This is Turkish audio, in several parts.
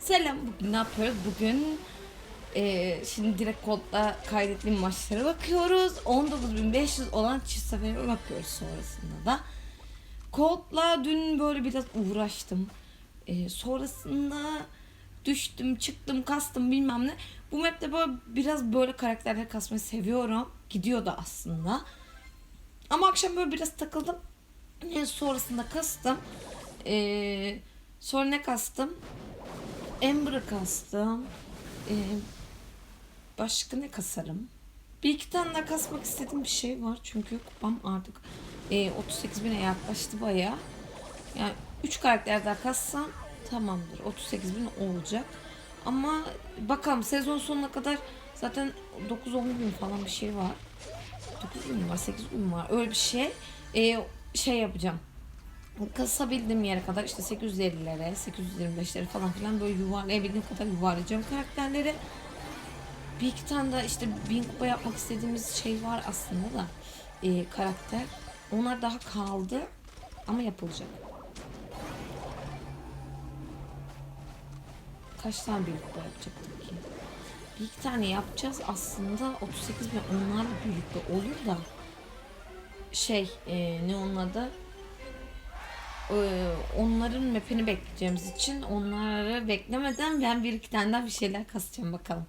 Selam bugün ne yapıyoruz? Bugün eee, şimdi direkt kodla kaydettiğim maçlara bakıyoruz. 19.500 olan çift sefere bakıyoruz sonrasında da. Kodla dün böyle biraz uğraştım. Eee, sonrasında düştüm, çıktım, kastım bilmem ne. Bu map'te böyle biraz böyle karakterler kasmayı seviyorum. Gidiyor da aslında. Ama akşam böyle biraz takıldım. Yine sonrasında kastım. Eee, sonra ne kastım? Ember'ı kastım. Ee, başka ne kasarım? Bir iki tane daha kasmak istediğim bir şey var. Çünkü kupam artık e, 38 bine yaklaştı baya. Yani 3 karakter daha kassam tamamdır. 38 bin olacak. Ama bakalım sezon sonuna kadar zaten 9-10 bin falan bir şey var. 9 bin var 8 bin var öyle bir şey. Ee, şey yapacağım kasabildiğim yere kadar işte 850'lere, 825'lere falan filan böyle yuvarlayabildiğim kadar yuvarlayacağım karakterleri. Bir iki tane de işte bin kupa yapmak istediğimiz şey var aslında da e, karakter. Onlar daha kaldı ama yapılacak. Kaç tane bin kupa yapacaktık ki? Bir iki tane yapacağız aslında 38 bin onlarla birlikte olur da şey e, ne onun adı onların mapini bekleyeceğimiz için onları beklemeden ben bir iki tane daha bir şeyler kasacağım bakalım.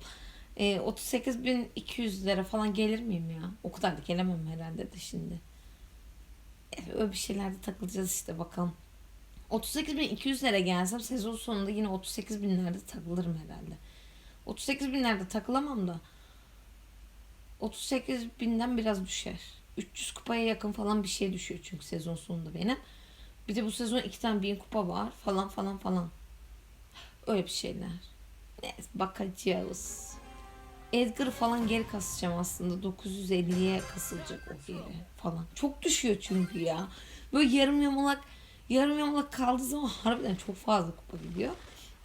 Ee, 38.200 lira falan gelir miyim ya? O kadar da gelemem herhalde de şimdi. Ee, öyle bir şeylerde takılacağız işte bakalım. 38.200 lira gelsem sezon sonunda yine 38 binlerde takılırım herhalde. 38 binlerde takılamam da 38 binden biraz düşer. 300 kupaya yakın falan bir şey düşüyor çünkü sezon sonunda benim. Bir de bu sezon iki tane bin kupa var falan falan falan. Öyle bir şeyler. Neyse bakacağız. Edgar'ı falan geri kasacağım aslında. 950'ye kasılacak o geri falan. Çok düşüyor çünkü ya. Böyle yarım yamalak yarım yamalak kaldığı zaman harbiden çok fazla kupa gidiyor.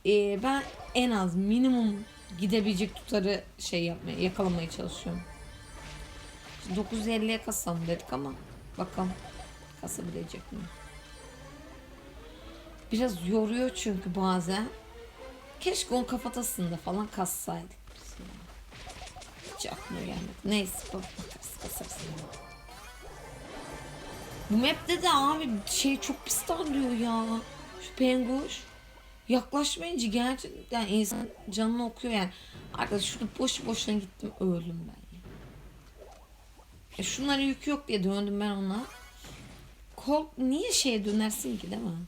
Ee, ben en az minimum gidebilecek tutarı şey yapmaya, yakalamaya çalışıyorum. Şimdi 950'ye kasalım dedik ama bakalım kasabilecek mi? Biraz yoruyor çünkü bazen. Keşke onun kafatasında falan kassaydık biz ya. Hiç aklıma gelmedi. Neyse bak bakarız kasarız. Bu map'te de abi şey çok pis darlıyor ya. Şu penguş. Yaklaşmayınca gerçekten insan canını okuyor yani. Arkadaş şurada boş boşuna gittim öldüm ben. E şunlara yük yok diye döndüm ben ona. Kol niye şeye dönersin ki değil mi?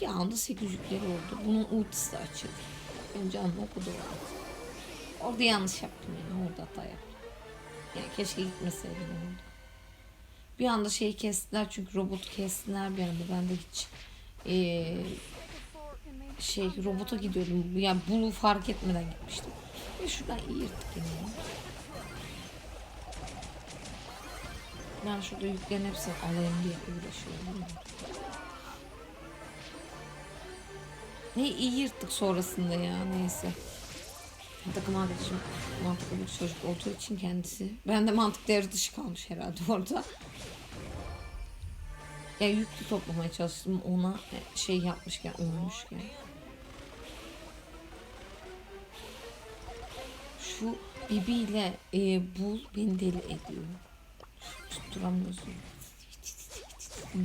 Bir anda 8 yükleri oldu. Bunun ultisi de açıldı. Ben canım okudu orada. Orada yanlış yaptım yani. Orada hata yaptım. Yani keşke gitmeseydim orada. Bir anda şeyi kestiler çünkü robotu kestiler bir anda. Ben de hiç eee, şey robota gidiyordum. Yani bunu fark etmeden gitmiştim. Ve şuradan iyi yırttık yine. ya. Ben şurada yüklerin hepsini alayım diye uğraşıyorum. Ne iyi yırttık sonrasında ya neyse. Takım arkadaşım mantıklı bir çocuk olduğu için kendisi. Ben de mantık devre dışı kalmış herhalde orada. Ya yüklü toplamaya çalıştım ona şey yapmışken ölmüşken. Şu Bibi ile e, Bul beni deli ediyor. Tutturamıyorsun.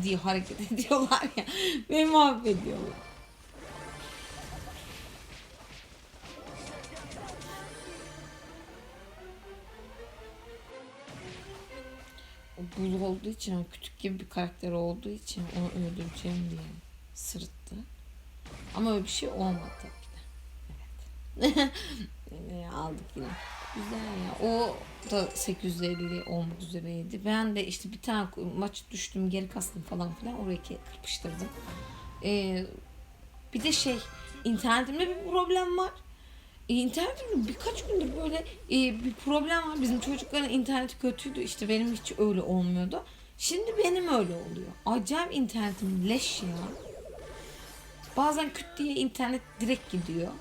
diye hareket ediyorlar ya. Beni mahvediyorlar. O bul olduğu için, kütük gibi bir karakter olduğu için onu öldüreceğim diye sırıttı. Ama öyle bir şey olmadı tabii ki de. Evet. Aldık yine. Güzel ya. O da 850 olmak üzereydi. Ben de işte bir tane maç düştüm, geri kastım falan filan. Oraya kırpıştırdım. Ee, bir de şey, internetimde bir problem var. E, internetimde birkaç gündür böyle e, bir problem var. Bizim çocukların interneti kötüydü. İşte benim hiç öyle olmuyordu. Şimdi benim öyle oluyor. Acayip internetim leş ya. Bazen küt diye internet direkt gidiyor.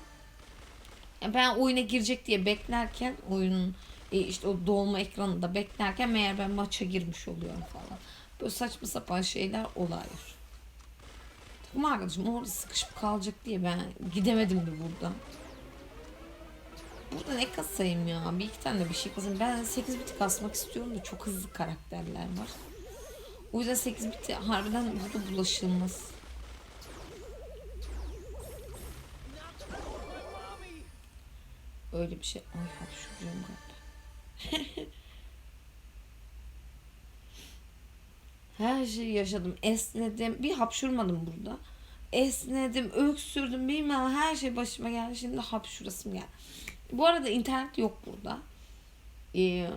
Ya ben oyuna girecek diye beklerken oyunun e, işte o dolma ekranında beklerken meğer ben maça girmiş oluyorum falan. Böyle saçma sapan şeyler olay. takım arkadaşım orada sıkışıp kalacak diye ben gidemedim de burada. Burada ne kasayım ya? Bir iki tane de bir şey kasayım. Ben 8 biti kasmak istiyorum da çok hızlı karakterler var. O yüzden 8 biti harbiden burada bulaşılmaz. Öyle bir şey. Ay hapşuracağım galiba. Her şeyi yaşadım. Esnedim. Bir hapşurmadım burada. Esnedim, öksürdüm bilmem her şey başıma geldi. Şimdi hapşurasım geldi. Bu arada internet yok burada. Ee,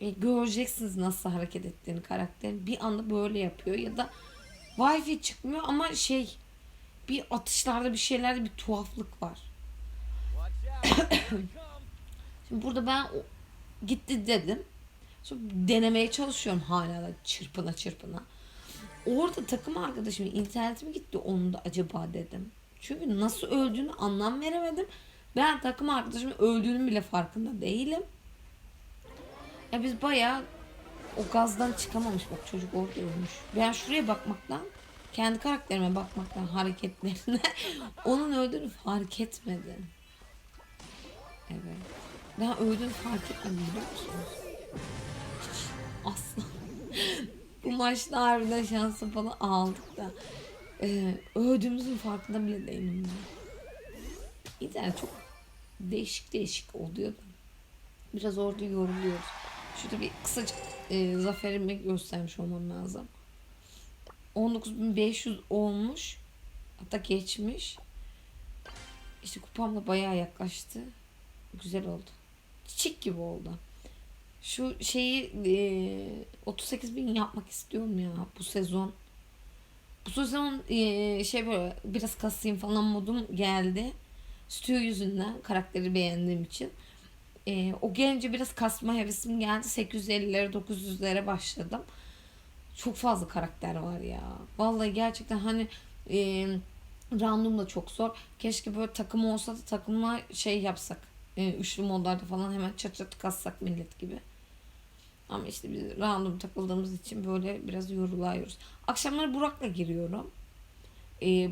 e, göreceksiniz nasıl hareket ettiğini karakterin. Bir anda böyle yapıyor ya da Wi-Fi çıkmıyor ama şey bir atışlarda bir şeylerde bir tuhaflık var. Şimdi burada ben o- gitti dedim. Sonra denemeye çalışıyorum hala da çırpına çırpına. Orada takım arkadaşım internetim gitti onun da acaba dedim. Çünkü nasıl öldüğünü anlam veremedim. Ben takım arkadaşımın öldüğünün bile farkında değilim. Ya biz bayağı o gazdan çıkamamış bak çocuk orada ölmüş. Ben şuraya bakmaktan kendi karakterime bakmaktan hareketlerine onun öldüğünü fark etmedim. Evet. Ben öldüğünü fark etmedim biliyor musunuz? Asla. Bu maçta harbiden şansı falan aldık da e, öldüğümüzün farkında bile değilim. İnternet çok değişik değişik oluyor. Biraz orada yoruluyoruz. Şurada bir kısacık e, zaferimi göstermiş olmam lazım. 19.500 olmuş. Hatta geçmiş. İşte kupam da bayağı yaklaştı. Güzel oldu. Çiçek gibi oldu. Şu şeyi e, 38 bin yapmak istiyorum ya bu sezon. Bu sezon e, şey böyle biraz kasayım falan modum geldi. Stüdyo yüzünden karakteri beğendiğim için. E, o gelince biraz kasma hevesim geldi. 850'lere 900'lere başladım. Çok fazla karakter var ya. Vallahi gerçekten hani e, random da çok zor. Keşke böyle takım olsa da takımla şey yapsak. E, üçlü modlarda falan hemen çat çat kassak millet gibi. Ama işte biz random takıldığımız için böyle biraz yoruluyoruz. Akşamları Burak'la giriyorum. Ee,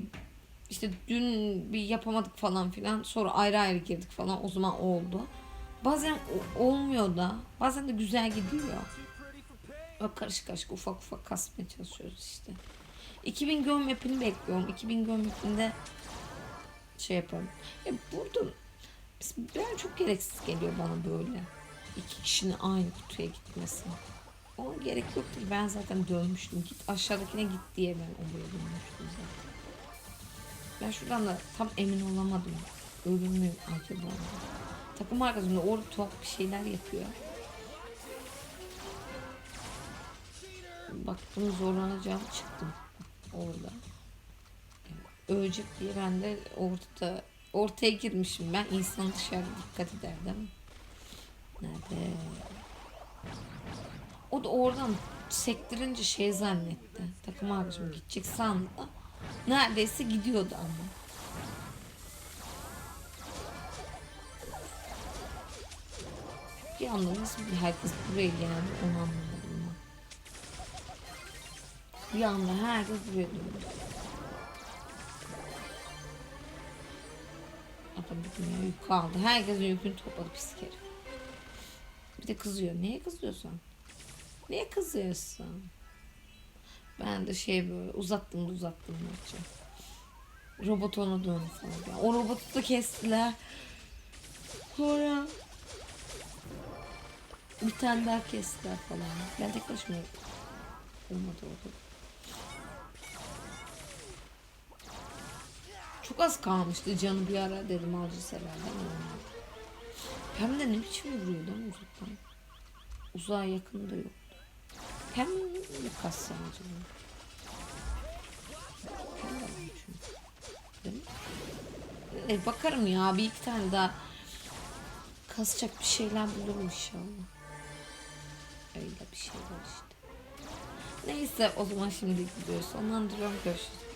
işte dün bir yapamadık falan filan. Sonra ayrı ayrı girdik falan. O zaman oldu. Bazen olmuyor da. Bazen de güzel gidiyor. Böyle karışık karışık ufak ufak kasmaya çalışıyoruz işte. 2000 göm map'ini bekliyorum. 2000 göm map'inde şey yaparım. Ya burada ben çok gereksiz geliyor bana böyle. İki kişinin aynı kutuya gitmesi. Ona gerek yoktu ki ben zaten dönmüştüm. Git aşağıdakine git diye ben oraya dönmüştüm zaten. Ben şuradan da tam emin olamadım. Ölür müyüm acaba? Takım arkadaşım da orada tuhaf bir şeyler yapıyor. Baktım zorlanacağım çıktım orada. Ölecek diye ben de ortada ortaya girmişim ben. İnsan dışarıda dikkat eder değil mi? Nerede? O da oradan sektirince şey zannetti. Takım arkadaşım gidecek sandı. Neredeyse gidiyordu ama. Bir anda nasıl herkes buraya geldi onu anlamadım ben. Bir anda herkes buraya döndü. Adam bir yük kaldı. Herkesin yükünü topladı pis herif. Bir de kızıyor. Niye kızıyorsun? Niye kızıyorsun? Ben de şey böyle uzattım uzattım maçı. Robot ona döndü falan. O robotu da kestiler. Sonra bir tane daha kestiler falan. Ben tek başıma olmadı orada. Çok az kalmıştı canı bir ara dedim avcı severden olmadı. Hem de ne biçim vuruyor lan uzaktan. Uzağa yakın da yoktu. Mi kassam acaba? E, bakarım ya bir iki tane daha kasacak bir şeyler bulurum inşallah. Öyle bir şeyler işte. Neyse o zaman şimdi gidiyoruz. Sonlandırıyorum. Görüşürüz.